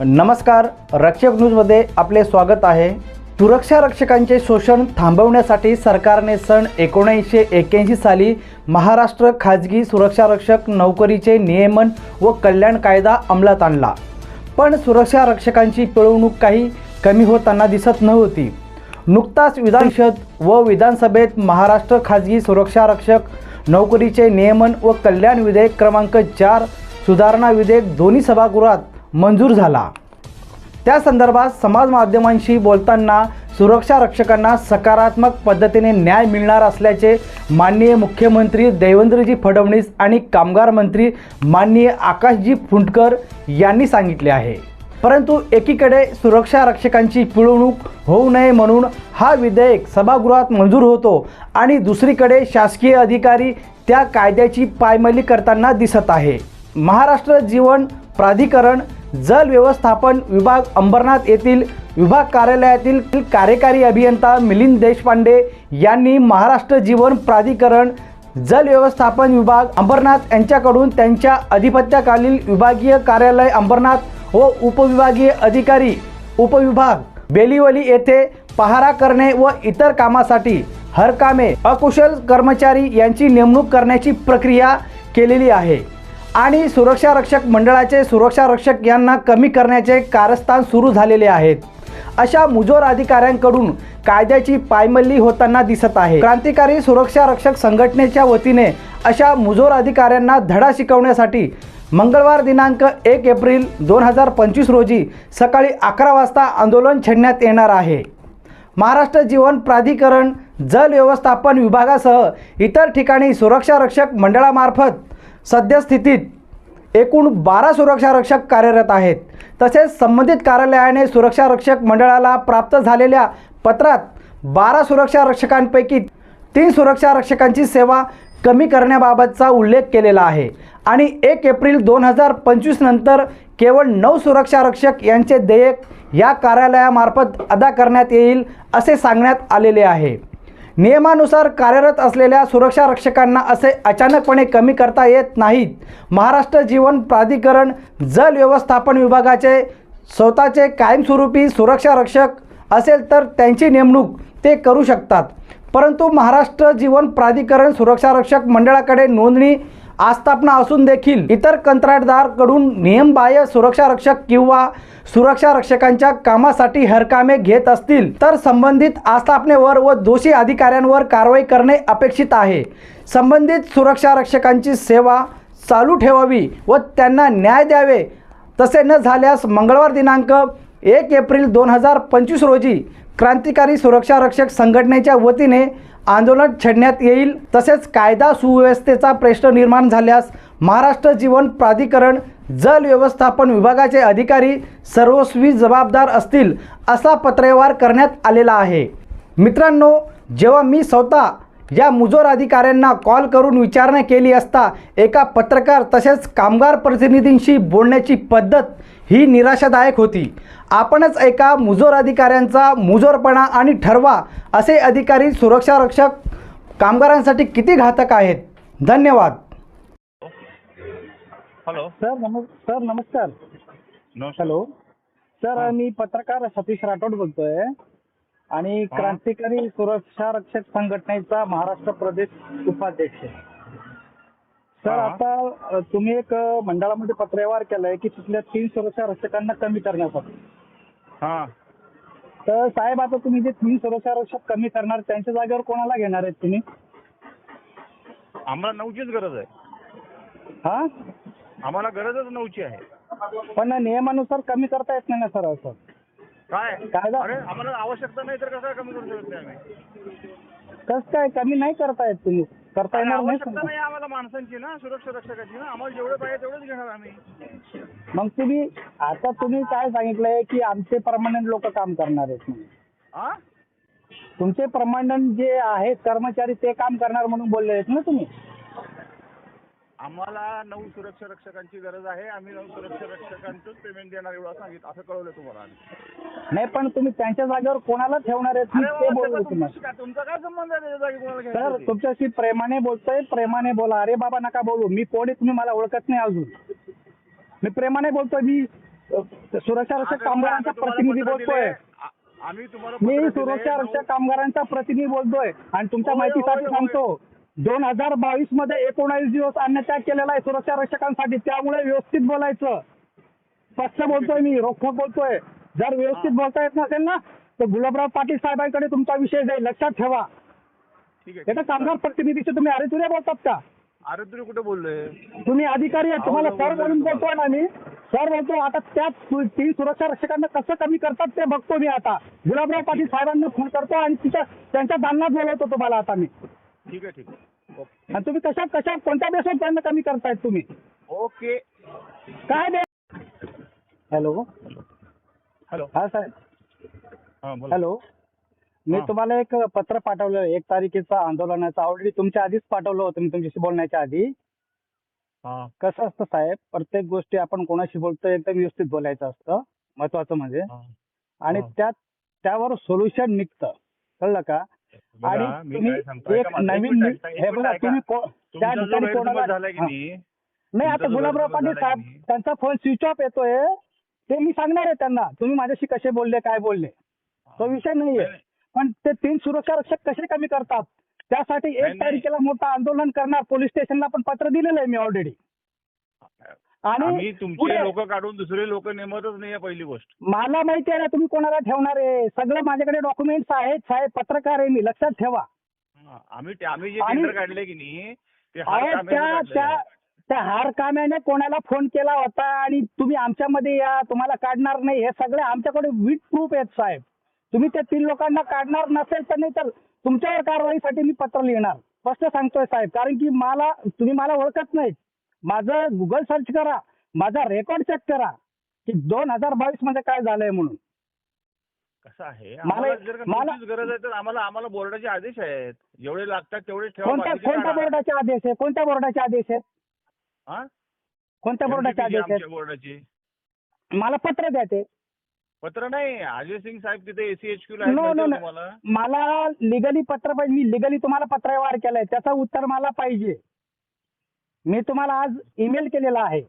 नमस्कार रक्षक न्यूजमध्ये आपले स्वागत आहे. सुरक्षा रक्षकांचे शोषण थांबवण्यासाठी सरकारने सन एकोणीसशे एक्याऐंशी साली महाराष्ट्र खाजगी सुरक्षा रक्षक नोकरीचे नियमन व कल्याण कायदा अंमलात आणला. पण सुरक्षा रक्षकांची पिळवणूक काही कमी होताना दिसत नव्हती. नुकताच विधानपरिषद व विधानसभेत महाराष्ट्र खाजगी सुरक्षा रक्षक नोकरीचे नियमन व कल्याण विधेयक क्रमांक चार सुधारणा विधेयक दोन्ही सभागृहात मंजूर झाला. त्या संदर्भात समाज माध्यमांशी बोलताना सुरक्षा रक्षकांना सकारात्मक पद्धतीने न्याय मिळणार असल्याचे माननीय मुख्यमंत्री देवेंद्रजी फडणवीस आणि कामगार मंत्री माननीय आकाशजी फुंडकर यांनी सांगितले आहे. परंतु एकीकडे सुरक्षा रक्षकांची पिळवणूक होऊ नये म्हणून हा विधेयक सभागृहात मंजूर होतो आणि दुसरीकडे शासकीय अधिकारी त्या कायद्याची पायमली करताना दिसत आहे. महाराष्ट्र जीवन प्राधिकरण जल व्यवस्थापन विभाग अंबरनाथ येथील विभाग कार्यालयातील कार्यकारी अभियंता मिलिंद देशपांडे यांनी महाराष्ट्र जीवन प्राधिकरण जल व्यवस्थापन विभाग अंबरनाथ यांच्याकडून त्यांच्या अधिपत्याखालील विभागीय कार्यालय अंबरनाथ व उपविभागीय अधिकारी उपविभाग बेलिवली येथे पहारा करणे व इतर कामासाठी हरकामे अकुशल कर्मचारी यांची नेमणूक करण्याची प्रक्रिया केलेली आहे. आणि सुरक्षा रक्षक मंडळाचे सुरक्षा रक्षक यांना कमी करण्याचे कारस्थान सुरू झालेले आहेत. अशा मुजोर अधिकाऱ्यांकडून कायद्याची पायमल्ली होताना दिसत आहे. क्रांतिकारी सुरक्षा रक्षक संघटनेच्या वतीने अशा मुजोर अधिकाऱ्यांना धडा शिकवण्यासाठी मंगळवार दिनांक एक एप्रिल दोन हजार पंचवीस रोजी सकाळी अकरा वाजता आंदोलन छेडण्यात येणार आहे. महाराष्ट्र जीवन प्राधिकरण जल व्यवस्थापन विभागासह इतर ठिकाणी सुरक्षा रक्षक मंडळामार्फत सद्यस्थितीत एकूण बारा सुरक्षा रक्षक कार्यरत आहेत. तसेच संबंधित कार्यालयाने सुरक्षा रक्षक मंडळाला प्राप्त झालेल्या पत्रात बारा सुरक्षा रक्षकांपैकी तीन सुरक्षा रक्षकांची सेवा कमी करण्याबाबतचा उल्लेख केलेला आहे. आणि एक एप्रिल दोन हजार पंचवीस नंतर केवळ नऊ सुरक्षा रक्षक यांचे देयक या कार्यालयामार्फत अदा करण्यात येईल असे सांगण्यात आलेले आहे. नियमानुसार कार्यरत असलेल्या सुरक्षा रक्षकांना असे अचानकपणे कमी करता येत नाहीत. महाराष्ट्र जीवन प्राधिकरण जल व्यवस्थापन विभागाचे स्वतःचे कायमस्वरूपी सुरक्षा रक्षक असेल तर त्यांची नेमणूक ते करू शकतात. परंतु महाराष्ट्र जीवन प्राधिकरण सुरक्षा रक्षक मंडळाकडे नोंदणी आस्थापना असून देखील इतर कंत्राटदारकडून नियमबाह्य सुरक्षा रक्षक किंवा सुरक्षा रक्षकांच्या कामासाठी हरकामे घेत असतील तर संबंधित आस्थापनेवर व दोषी अधिकाऱ्यांवर कारवाई करणे अपेक्षित आहे. संबंधित सुरक्षा रक्षकांची सेवा चालू ठेवावी व त्यांना न्याय द्यावे तसे न झाल्यास मंगळवार दिनांक एक एप्रिल दोन हजार पंचवीस रोजी क्रांतिकारी सुरक्षा रक्षक संघटनेच्या वतीने आंदोलन छेडण्यात येईल. तसेच कायदा सुव्यवस्थेचा प्रश्न निर्माण झाल्यास महाराष्ट्र जीवन प्राधिकरण जल व्यवस्थापन विभागाचे अधिकारी सर्वस्वी जबाबदार असतील असा पत्रव्यवहार करण्यात आलेला आहे. मित्रांनो जेव्हा मी स्वतः या मुजोर अधिकाऱ्यांना कॉल करून विचारणा केली असता एका पत्रकार तसेच कामगार प्रतिनिधींशी बोलण्याची पद्धत ही निराशादायक होती. आपणच एका मुजोर अधिकाऱ्यांचा मुजोरपणा आणि ठरवा असे अधिकारी सुरक्षा रक्षक कामगारांसाठी किती घातक आहेत. धन्यवाद. हॅलो सर नम सर नमस्कार. नमस्कार. Hello sir. मी पत्रकार सतीश राठोड बोलतोय. आणि. क्रांतिकारी सुरक्षा रक्षक संघटनेचा महाराष्ट्र प्रदेश उपाध्यक्ष सर. आता तुम्ही एक मंडळामध्ये पत्रव्यवहार केलाय की तिथल्या तीन सुरक्षा रक्षकांना कमी करण्यासाठी. हां. तर साहेब आता तुम्ही जे तीन सुरक्षा रक्षक कमी करणार त्यांच्या जागेवर कोणाला घेणार आहेत तुम्ही? आम्हाला नऊचीच गरज आहे. हा? आम्हाला गरजच नऊची आहे. पण नियमानुसार कमी करता येत नाही ना सर असं. काय? कायदा- अरे आम्हाला आवश्यकता नाही तर कसं कमी करू शकत नाही आम्ही? कसं काय? कमी नाही करता येत तुम्ही करता येणार नाही आवश्यकता आम्हाला माणसांची ना सुरक्षा रक्षकाची ना. आम्हाला जेवढे पाहिजे तेवढेच घेणार आम्ही. मग तुम्ही आता तुम्ही काय सांगितलंय की आमचे परमनंट लोक काम करणार आहेत म्हणून. हा तुमचे परमनंट जे आहेत कर्मचारी ते काम करणार म्हणून बोलले आहेत ना तुम्ही? आम्हाला नऊ सुरक्षा रक्षकांची गरज आहे. आम्ही नऊ सुरक्षा रक्षकांचंच पेमेंट देणार एवढं सांगितलं. असं कळवलं तुम्हाला आम्ही. नाही पण तुम्ही त्यांच्या जागेवर कोणाला ठेवणार आहेत? मी अरे ते बाबा, बोललो त्याचा तुम्हाला. तुमचा- तुमचा काय संबंध आहे त्याच्या जागी कोणाला सर? तुमच्याशी प्रेमाने बोलतोय प्रेमाने बोला. अरे बाबा नका बोलू. मी कोणी तुम्ही मला ओळखत नाही अजून. मी प्रेमाने बोलतोय मी सुरक्षा रक्षक कामगारांचा आम्ही तुम्हाला प्रतिनिधी पत्र बोलतोय. दिलंय. आ- आम्ही तुम्हाला मी पत्र सुरक्षा. रक्षक कामगारांचा प्रतिनिधी बोलतोय. आणि तुमच्या होय, माहितीसाठी होय, होय. सांगतो. दोन हजार बावीसमध्ये एकोणावीस दिवस अन्नत्याग केलेला आहे सुरक्षा रक्षकांसाठी त्यामुळे व्यवस्थित बोलायचं. स्पष्ट बोलतोय मी रोखोक बोलतोय. जर व्यवस्थित बोलता येत नसेल ना तर गुलाबराव पाटील साहेबांकडे तुमचा विषय जाईल. लक्षात ठेवा. ठीक आहे. एका कामगार प्रतिनिधीचे तुम्ही अरे तुरे बोलतात का? अरे तुम्ही कुठे बोललोय? तुम्ही अधिकारी आहेत तुम्हाला सर म्हणून बोलतोय ना मी. सर बोलतो आता त्या तु- तीन सुरक्षा रक्षकांना कसं कमी करतात ते बघतो मी आता. गुलाबराव पाटील साहेबांना फोन करतो आणि तिच्या त्यांच्या दालनात बोलवतो तुम्हाला आता मी. ठीक आहे ठीक आहे. ओके. आणि तुम्ही कशा कशा कोणत्या देशात त्यांना कमी करतायत तुम्ही? ओके. काय दे हॅलो. हॅलो. हा साहेब. बोला. हॅलो. मी. तुम्हाला एक पत्र पाठवलं एक तारखेचं आंदोलनाचं. ऑलरेडी तुमच्या आधीच पाठवलं होतं मी तुमच्याशी बोलण्याच्या आधी. हां. कसं असतं साहेब प्रत्येक गोष्टी आपण कोणाशी बोलतो एकदम व्यवस्थित बोलायचं असतं. महत्वाचं म्हणजे. आणि. त्यात त्यावर सोल्युशन निघतं. कळलं का? आणि तुम्ही एक नवीन हे बघा. तुम्ही त्या ठिकाणी कोणाला. नाही आता गुलाबराव पाटील साहेब त्यांचा फोन स्विच ऑफ येतोय. ते मी सांगणार आहे त्यांना तुम्ही माझ्याशी कसे बोलले काय बोलले. तो विषय नाहीये. नाही, नाही. पण ते तीन सुरक्षा रक्षक कसे कमी करतात? त्यासाठी एक. तारखेला मोठं आंदोलन करणार. पोलीस स्टेशनला पण पत्र दिलेलं आहे मी ऑलरेडी आणि तुमचे लोक काढून दुसरे लोक नेमतच नाही पहिली गोष्ट. मला माहिती आहे ना तुम्ही कोणाला ठेवणार आहे? सगळं माझ्याकडे डॉक्युमेंट्स आहेत साहेब. पत्रकार आहे मी. लक्षात ठेवा. आम्ही आम्ही जे काढले की नाही त्या त्या हार काम्याने कोणाला फोन केला होता आणि तुम्ही आमच्यामध्ये या तुम्हाला काढणार नाही हे सगळे आमच्याकडे विथ प्रूफ आहेत साहेब. तुम्ही त्या तीन लोकांना काढणार नसेल तर नाही तर तुमच्यावर कारवाईसाठी मी पत्र लिहिणार. स्पष्ट सांगतोय साहेब कारण की मला तुम्ही मला ओळखत नाहीत. माझं गुगल सर्च करा माझा रेकॉर्ड चेक करा की दोन हजार बावीसमध्ये काय झालंय म्हणून. कसं आहे? मला- आम्हाला जर का मला- नोटीस गरज आहे तर आम्हाला आम्हाला बोर्डाचे आदेश आहेत. जेवढे लागतात तेवढे ठेवा कोणत्या बाकीचे कोणत्या काढा. बोर्डाचे आदेश आहे कोणत्या बोर्डाचे आदेश आहेत? कोणत्या बोर्डाचे MTP चे आदेश आमच्या बोर्डाचे. मला पत्र द्या ते. पत्र नाही अजय सिंग साहेब तिथे एसीएचक्यू ला नो आहेत माहिती आहे तुम्हाला? मला लिगली पत्र पाहिजे. मी लिगली तुम्हाला पत्रव्यवहार केलाय. त्याचं उत्तर मला पाहिजे. मी तुम्हाला आज ईमेल केलेला आहे.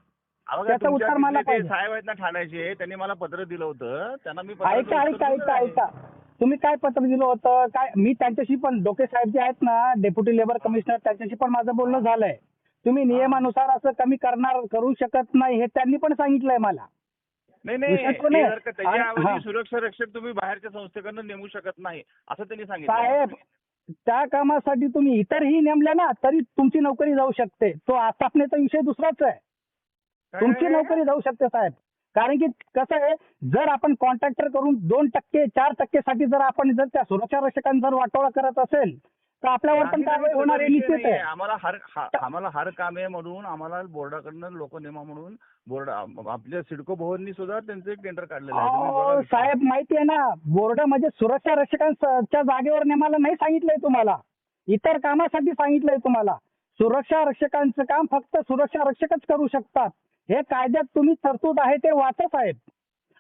अहो, का त्याचं तुमच्या उत्तर मला तिथले ते पाहिजे. साहेब आहेत ना ठाण्याचे त्यांनी मला पत्र दिलं होतं. त्यांना मी पत्राचं ऐका उत्तर ऐका दिलं ऐका आहे. ऐका. तुम्ही काय पत्र दिलं होतं? काय? मी त्यांच्याशी पण डोके साहेब जे आहेत ना डेप्युटी लेबर कमिशनर त्यांच्याशी पण माझं बोलणं झालंय. तुम्ही नियमानुसार असं कमी करणार करू शकत नाही हे त्यांनी पण सांगितलंय मला. नाही नाही सुरक्षा रक्षक तुम्ही बाहेरच्या संस्थेकडनं नेमू शकत नाही असं त्यांनी सांगितलं. साहेब त्या कामासाठी तुम्ही इतरही नेमल्या ना तरी तुमची नोकरी जाऊ शकते. तो आस्थापनेचा विषय दुसराच आहे. तुमची नोकरी जाऊ शकते साहेब. कारण की कसं आहे जर आपण कॉन्ट्रॅक्टर करून दोन टक्के चार टक्केसाठी जर आपण जर त्या सुरक्षा रक्षकांचा जर वाटोळा करत असेल तर आपल्यावर पण कारवाई तसा होणार हे निश्चित. आहे आम्हाला हर हा- आम्हाला हर काम आहे म्हणून आम्हाला बोर्डाकडनं लोक नेमा म्हणून बोर्ड आपल्या सिडको भवननी सुद्धा त्यांचं एक टेंडर काढलेलं आहे. तुम्ही बघा अहो, विषय. साहेब माहिती आहे ना बोर्ड म्हणजे सुरक्षा रक्षकांच्या जागेवर नेमाला नाही सांगितलंय तुम्हाला. इतर कामासाठी सांगितलंय तुम्हाला. सुरक्षा रक्षकांचं काम फक्त सुरक्षा रक्षकच करू शकतात. हे कायद्यात तुम्ही तरतूद आहे ते वाचा साहेब.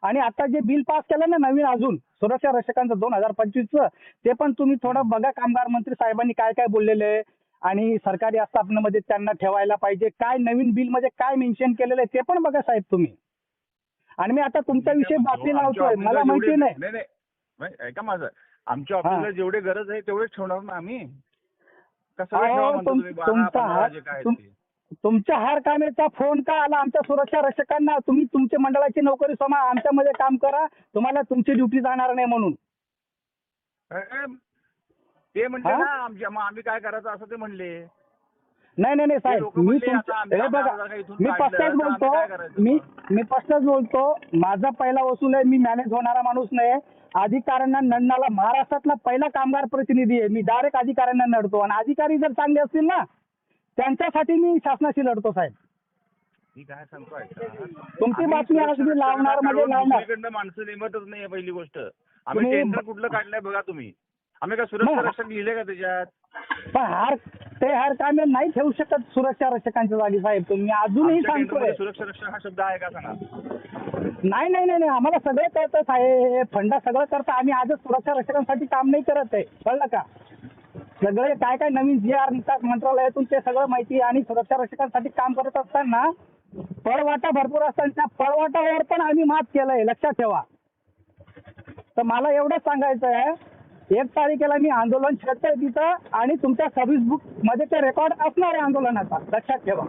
आणि आता जे बिल पास केलं ना नवीन अजून सुरक्षा रक्षकांचं दोन हजार पंचवीसचं ते पण तुम्ही थोडं बघा कामगार मंत्री साहेबांनी काय काय बोललेलं आहे. आणि सरकारी आस्थापनामध्ये त्यांना ठेवायला पाहिजे. काय नवीन बिलमध्ये काय मेन्शन केलेलं आहे ते पण बघा साहेब तुम्ही. आणि मी आता तुमच्याविषयी बातमी आमच्या लावतोय. मला माहिती नाही. ऐका माझं. आमच्या ऑफिसला जेवढे गरज आहे तेवढेच ठेवणार ना आम्ही? कसं तुमचा तुमच्या हार कामेचा फोन का आला? आमच्या सुरक्षा रक्षकांना. तुम्ही तुमच्या मंडळाची नोकरी सोमा. आमच्यामध्ये काम करा. तुम्हाला तुमची ड्युटी जाणार नाही म्हणून? ते म्हणले हा? ना आमच्या मग आम्ही काय करायचं असं ते म्हणले. नाही नाही नाही ते साहेब. लोकं मी म्हणले, तुमचं आता आम्ही- हे बघा इथून मी काढलं, स्पष्टच तर आम्ही बोलतो. काय करायचं? मी? मी स्पष्टच बोलतो. माझा पहिला वसूल आहे मी मॅनेज होणारा माणूस नाही अधिकाऱ्यांना नडणारा महाराष्ट्रातला पहिला कामगार प्रतिनिधी आहे. मी डायरेक्ट अधिकाऱ्यांना नडतो. आणि अधिकारी जर चांगले असतील ना त्यांच्यासाठी मी शासनाशी लढतो साहेब. मी काय सांगतो ऐका. तुमची बातमी आज मी लावणार म्हणजे लावणार. दुसरीकडनं माणसं नेमतच नाही पहिली गोष्ट. आम्ही तुम्ही- टेंडर कुठलं काढलंय बघा तुम्ही. आम्ही काय सुरक्षा मग- रक्षक लिहिले का त्याच्यात? पण हार ते हार कामे नाही ठेवू शकत सुरक्षा रक्षकांच्या जागी साहेब. तुम्ही अजूनही आमच्या सांगतोय. टेंडरमध्ये सुरक्षा रक्षक हा शब्द आहे का सांगा? नाही नाही नाही नाही. आम्हाला सगळं कळतं साहेब. फंडा सगळं करतं. आम्ही आजच सुरक्षा रक्षकांसाठी काम नाही करत आहे. कळलं का? सगळे काय काय नवीन जे आर निघतात मंत्रालयातून ते सगळं माहिती आणि सुरक्षा रक्षकांसाठी काम करत असताना पळवाटा भरपूर असताना त्या पळवाटावर पण आम्ही मात केलंय लक्षात ठेवा. तर मला एवढंच सांगायचं आहे एक तारखेला मी आंदोलन छेडतोय तिथं आणि तुमच्या सर्व्हिस बुकमध्ये ते रेकॉर्ड असणार आहे आंदोलनाचा लक्षात ठेवा.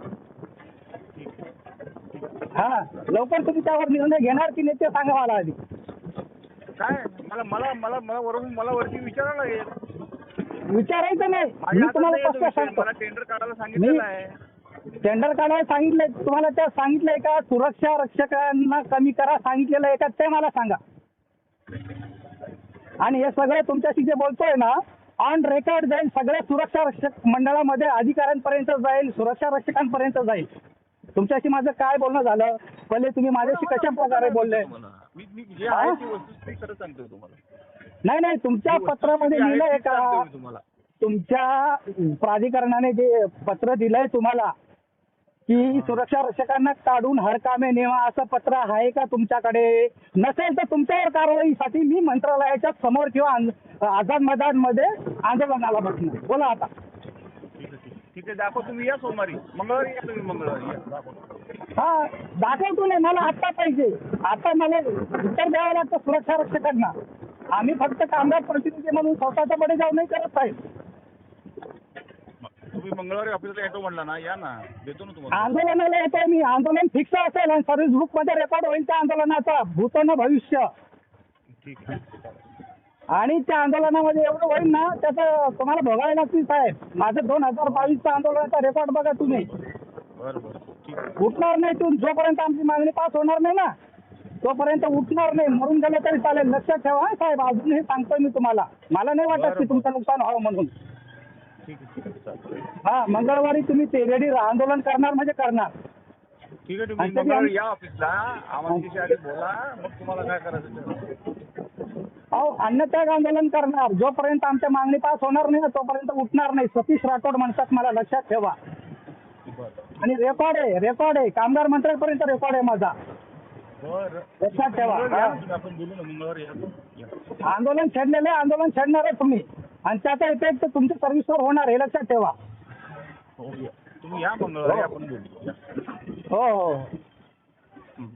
हा लवकर तुम्ही त्यावर निर्णय घेणार की नाही ते सांगा मला आधी. काय? मला मला मला मला वरून मला वरती विचारायला लागेल. विचारायचं नाही. मी तुम्हाला स्पष्ट विषय. सांगतो. मला टेंडर काढायला सांगितलेलं आहे. टेंडर काढायला सांगितलंय. तुम्हाला त्या सांगितलंय का? सुरक्षा रक्षकांना कमी करा सांगितलेलं आहे का? ते मला सांगा. आणि हे सगळं तुमच्याशी जे बोलतोय ना ऑन रेकॉर्ड जाईल. सगळ्या सुरक्षा रक्षक मंडळामध्ये अधिकाऱ्यांपर्यंत जाईल. सुरक्षा रक्षकांपर्यंत जाईल. तुमच्याशी माझं काय बोलणं झालं? पहिले तुम्ही माझ्याशी कशा प्रकारे बोलले. मी मी जे आहे ती वस्तुस्थिती खरं सांगतोय तुम्हाला. नाही नाही तुमच्या पत्रामध्ये आहे लिहिलंय का? तुम्हाला. तुमच्या प्राधिकरणाने जे पत्र दिलंय तुम्हाला की सुरक्षा रक्षकांना काढून हरकामे नेवा असं पत्र आहे का तुमच्याकडे? नसेल तर तुमच्यावर कारवाईसाठी मी मंत्रालयाच्या समोर किंवा आझाद मैदानमध्ये आंदोलनाला बसणार बोला आता. ठीक आहे दाखव तुम्ही या सोमवारी. मंगळवारी या तुम्ही मंगळवारी या. हा दाखवतो नाही मला आता पाहिजे. आता मला उत्तर द्यावं लागतं सुरक्षा रक्षकांना. आम्ही फक्त कामगार प्रतिनिधी म्हणून स्वतःच्या कडे जाऊ नाही करत साहेब. तुम्ही मंगळवारी ऑफिसला येतो म्हणला ना या ना देतो ना तुम्हाला. आंदोलनाला येतोय मी आंदोलन फिक्स असेल आणि सर्व्हिस बुकमध्ये रेकॉर्ड होईल त्या आंदोलनाचा भूत न भविष्य. ठीक आहे. आणि त्या आंदोलनामध्ये एवढं होईल ना त्याचं तुम्हाला भोगायला लागतील साहेब. माझं दोन हजार बावीसचा आंदोलनाचा रेकॉर्ड बघा तुम्ही. बरं बरं. ठीक आहे. उठणार नाही तू जोपर्यंत आमची मागणी पास होणार नाही ना. तोपर्यंत उठणार नाही. मरून गेलं तरी चालेल. लक्षात ठेवा हा साहेब. अजून हे सांगतोय मी तुम्हाला. मला नाही वाटत की तुमचं नुकसान व्हावं म्हणून. ठीक आहे ठीक आहे. चालेल हा मंगळवारी तुम्ही ते रेडी आंदोलन करणार म्हणजे करणार. ठीक आहे तुम्ही आणि त्याची मंगळवारी आम- या ऑफिसला. आम्हाला आधी बोला. मग तुम्हाला काय करायचं ते? करा. अहो अन्नत्याग आंदोलन करणार. जोपर्यंत आमच्या मागणी पास होणार नाही ना तोपर्यंत उठणार नाही. सतीश राठोड म्हणतात मला लक्षात ठेवा. बरं. आणि रेकॉर्ड आहे रेकॉर्ड आहे. कामगार मंत्र्यापर्यंत रेकॉर्ड आहे माझा. लक्षात ठेवा. मंगळवारी या हा. ना तुम्ही, आपण बोलू ना मंगळवारी या तुम्ही. या. आंदोलन छेडलेलं आहे आंदोलन छेडणार आहे तुम्ही आणि त्याचा इफेक्ट तुमच्या सर्व्हिसवर होणार हे लक्षात ठेवा हो या तुम्ही या मंगळवारी आपण बोलू या हो हं.